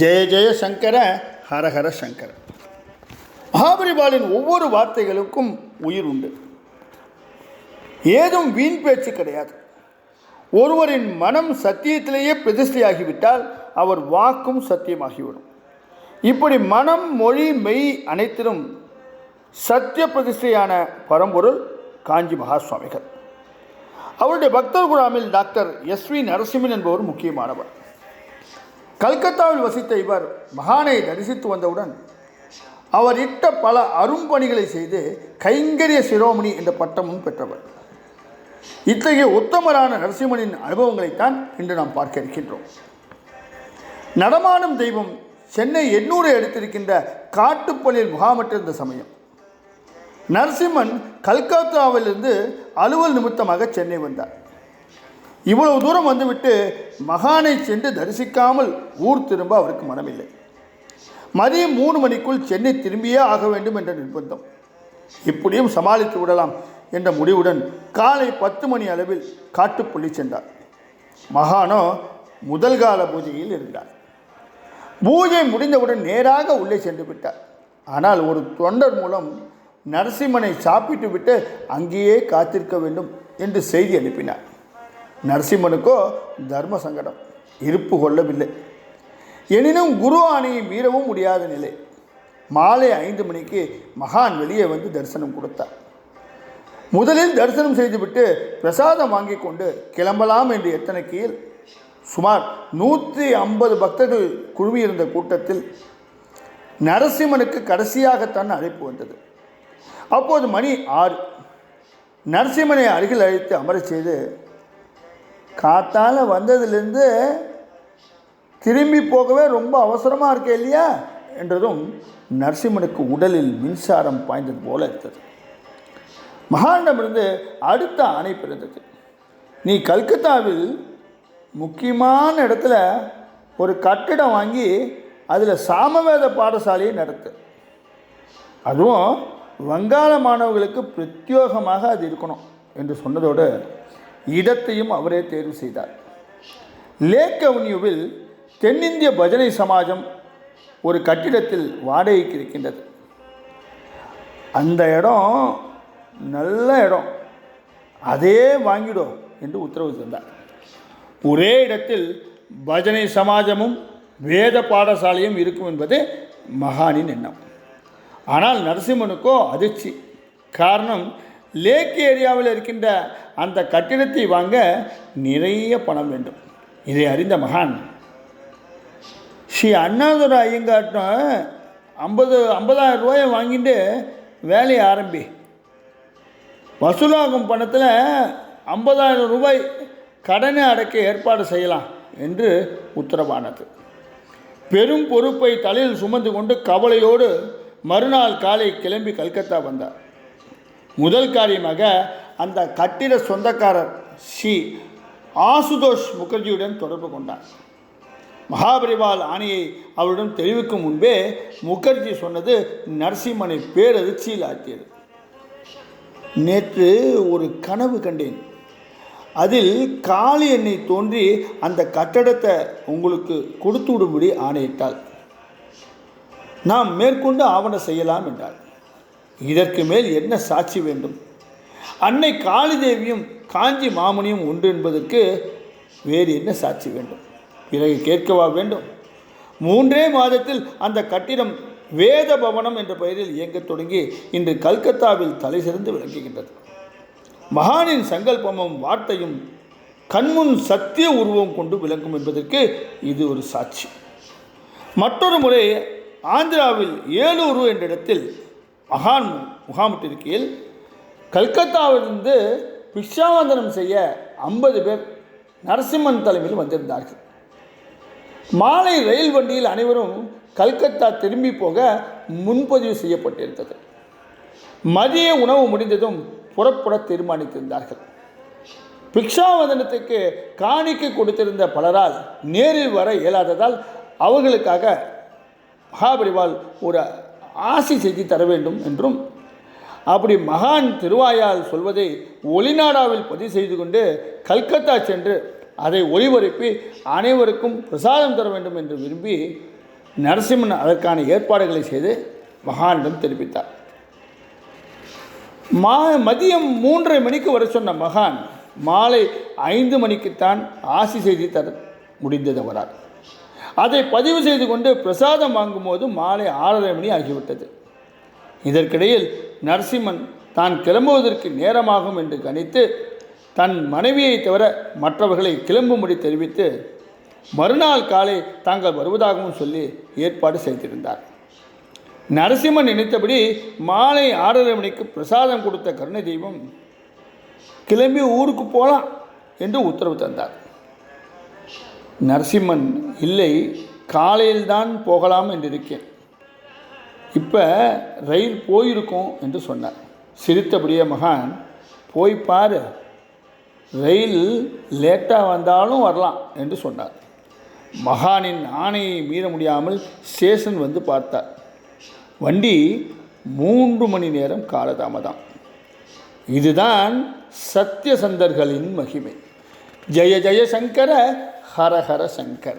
ஜெய ஜெய சங்கர ஹரஹர சங்கர. மகாபரிபாலின் ஒவ்வொரு வார்த்தைகளுக்கும் உயிர் உண்டு. ஏதும் வீண் பேச்சு கிடையாது. ஒருவரின் மனம் சத்தியத்திலேயே பிரதிஷ்டையாகிவிட்டால் அவர் வாக்கும் சத்தியமாகிவிடும். இப்படி மனம் மொழி மெய் அனைத்திலும் சத்திய பிரதிஷ்டையான பரம்பொருள் காஞ்சி மகா சுவாமிகள் அவருடைய பக்தர் குழாமில் டாக்டர் எஸ் வி நரசிம்மன் என்பவர் முக்கியமானவர். கல்கத்தாவில் வசித்த இவர் மகானை தரிசித்து வந்தவுடன் அவர் இட்ட பல அரும்பணிகளை செய்து கைங்கரிய சிரோமணி என்ற பட்டமும் பெற்றவர். இத்தகைய உத்தமரான நரசிம்மனின் அனுபவங்களைத்தான் இன்று நாம் பார்க்க இருக்கின்றோம். நடமாடும் தெய்வம் சென்னை எண்ணூரை எடுத்திருக்கின்ற காட்டுப்பள்ளியில் முகாமிட்டிருந்த சமயம். நரசிம்மன் கல்கத்தாவிலிருந்து அலுவல் நிமித்தமாக சென்னை வந்தார். இவ்வளவு தூரம் வந்துவிட்டு மகானை சென்று தரிசிக்காமல் ஊர் திரும்ப அவருக்கு மனமில்லை. மதியம் மூணு மணிக்குள் சென்னை திரும்பியே ஆக வேண்டும் என்ற நிர்பந்தம். இப்படியும் சமாளித்து விடலாம் என்ற முடிவுடன் காலை பத்து மணி அளவில் காட்டுப்புள்ளி சென்றார். மகானோ முதல் கால பூஜையில் இருந்தார். பூஜை முடிந்தவுடன் நேராக உள்ளே சென்று விட்டார். ஆனால் ஒரு தொண்டர் மூலம் நரசிம்மனை சாப்பிட்டு விட்டு அங்கேயே காத்திருக்க வேண்டும் என்று செய்தி அனுப்பினார். நரசிம்மனுக்கோ தர்ம சங்கடம். இருப்பு கொள்ளவில்லை. எனினும் குரு ஆணையை மீறவும் முடியாத நிலை. மாலை ஐந்து மணிக்கு மகான் வெளியே வந்து தரிசனம் கொடுத்தார். முதலில் தரிசனம் செய்துவிட்டு பிரசாதம் வாங்கி கொண்டு கிளம்பலாம் என்று எத்தனைக்கையில் சுமார் நூற்றி ஐம்பது பக்தர்கள் குழுமியிருந்த கூட்டத்தில் நரசிம்மனுக்கு கடைசியாகத்தான் அழைப்பு வந்தது. அப்போது மணி ஆறு. நரசிம்மனை அருகில் அழைத்து அமரச் செய்து காத்தால் வந்ததுலேருந்து திரும்பி போகவே ரொம்ப அவசரமாக இருக்கே இல்லையா? என்றதும் நரசிம்மனுக்கு உடலில் மின்சாரம் பாய்ந்தது போல இருந்தது. மகாண்டமிருந்து அடுத்த ஆணை பிறந்தது. நீ கல்கத்தாவில் முக்கியமான இடத்துல ஒரு கட்டிடம் வாங்கி அதில் சாமவேத பாடசாலையை நடத்து. அதுவும் வங்காள மாணவர்களுக்கு பிரத்யோகமாக அது இருக்கணும் என்று சொன்னதோடு இடத்தையும் அவரே தேர்வு செய்தார். லேக் அவென்யூவில் தென்னிந்திய பஜனை சமாஜம் ஒரு கட்டிடத்தில் வாடகைக்கு இருக்கின்றது. அந்த இடம் நல்ல இடம். அதே வாங்கிடும் என்று உத்தரவு தந்தார். ஒரே இடத்தில் பஜனை சமாஜமும் வேத பாடசாலையும் இருக்கும் என்பது மகானின் எண்ணம். ஆனால் நரசிம்மனுக்கோ அதிர்ச்சி. காரணம் லேக் ஏரியாவில் இருக்கின்ற அந்த கட்டிடத்தை வாங்க நிறைய பணம் வேண்டும். இதை அறிந்த மகான் ஸ்ரீ அண்ணாதுரை ஐயங்காட்டம் ஐம்பது ஐம்பதாயிரம் ரூபாயை வாங்கிட்டு வேலையை ஆரம்பி. வசூலாகும் பணத்தில் ஐம்பதாயிரம் ரூபாய் கடனை அடைக்க ஏற்பாடு செய்யலாம் என்று உத்தரவானது. பெரும் பொறுப்பை தலையில் சுமந்து கொண்டு கவலையோடு மறுநாள் காலை கிளம்பி கல்கத்தா வந்தார். முதல் காரியமாக அந்த கட்டிட சொந்தக்காரர் ஸ்ரீ ஆசுதோஷ் முகர்ஜியுடன் தொடர்பு கொண்டார். மகாபரிவால் ஆணையை அவரிடம் தெரிவிக்கும் முன்பே முகர்ஜி சொன்னது நரசிம்மனை பேரதிர்ச்சியில் ஆக்கியது நேற்று ஒரு கனவு கண்டேன். அதில் காளி எண்ணெய் தோன்றி அந்த கட்டடத்தை உங்களுக்கு கொடுத்து விடும்படி ஆணையிட்டாள். நாம் மேற்கொண்டு ஆவணம் செய்யலாம் என்றாள். இதற்கு மேல் என்ன சாட்சி வேண்டும்? அன்னை காளி தேவியும் காஞ்சி மாமனியும் உண்டு என்பதற்கு வேறு என்ன சாட்சி வேண்டும்? பிறகு கேட்கவா வேண்டும். மூன்றே மாதத்தில் அந்த கட்டிடம் வேத பவனம் என்ற பெயரில் இயங்கத் தொடங்கி இன்று கல்கத்தாவில் தலை சிறந்து விளங்குகின்றது. மகானின் சங்கல்பமும் வார்த்தையும் கண்முன் சத்திய உருவம் கொண்டு விளங்கும் என்பதற்கு இது ஒரு சாட்சி. மற்றொரு முறை ஆந்திராவில் ஏலூரு என்ற இடத்தில் மகான் முகாமிட்டிருக்கையில் கல்கத்தாவிலிருந்து பிக்ஷாவந்தனம் செய்ய ஐம்பது பேர் நரசிம்மன் தலைமையில் வந்திருந்தார்கள். மாலை ரயில் வண்டியில் அனைவரும் கல்கத்தா திரும்பி போக முன்பதிவு செய்யப்பட்டிருந்தது. மதிய உணவு முடிந்ததும் புறப்பட தீர்மானித்திருந்தார்கள். பிக்ஷாவதனத்துக்கு காணிக்கை கொடுத்திருந்த பலரால் நேரில் வர இயலாததால் அவர்களுக்காக மகாபரிவால் ஒரு ஆசி செய்து தர வேண்டும் என்றும் அப்படி மகான் திருவாயால் சொல்வதை ஒளிநாடாவில் பதிவு செய்து கொண்டு கல்கத்தா சென்று அதை ஒளிபரப்பி அனைவருக்கும் பிரசாதம் தர வேண்டும் என்று விரும்பி நரசிம்மன் அதற்கான ஏற்பாடுகளை செய்து மகானிடம் தெரிவித்தார். மா மதியம் மூன்றரை மணிக்கு வர சொன்ன மகான் மாலை ஐந்து மணிக்குத்தான் ஆசி செய்தி தர முடிந்தது அவரால். அதை பதிவு செய்து கொண்டு பிரசாதம் வாங்கும்போது மாலை ஆறரை மணி ஆகிவிட்டது. இதற்கிடையில் நரசிம்மன் தான் கிளம்புவதற்கு நேரமாகும் என்று கணித்து தன் மனைவியை தவிர மற்றவர்களை கிளம்பும்படி தெரிவித்து மறுநாள் காலை தாங்கள் வருவதாகவும் சொல்லி ஏற்பாடு செய்திருந்தார். நரசிம்மன் நினைத்தபடி மாலை ஆறரை மணிக்கு பிரசாதம் கொடுத்த கருணை தெய்வம் கிளம்பி ஊருக்கு போகலாம் என்று உத்தரவு தந்தார். நரசிம்மன் இல்லை காலையில்தான் போகலாம் என்று இருக்கேன் இப்போ ரயில் போயிருக்கும் என்று சொன்னார். சிரித்தபடியே மகான் போய் பாரு ரயில் லேட்டாக வந்தாலும் வரலாம் என்று சொன்னார். மகானின் ஆணையை மீற முடியாமல் ஸ்டேஷன் வந்து பார்த்தார். வண்டி மூன்று மணி நேரம் காலதாமதம். இதுதான் சத்தியசந்தர்களின் மகிமை. ஜெய ஜெய ஹரஹர சங்கர.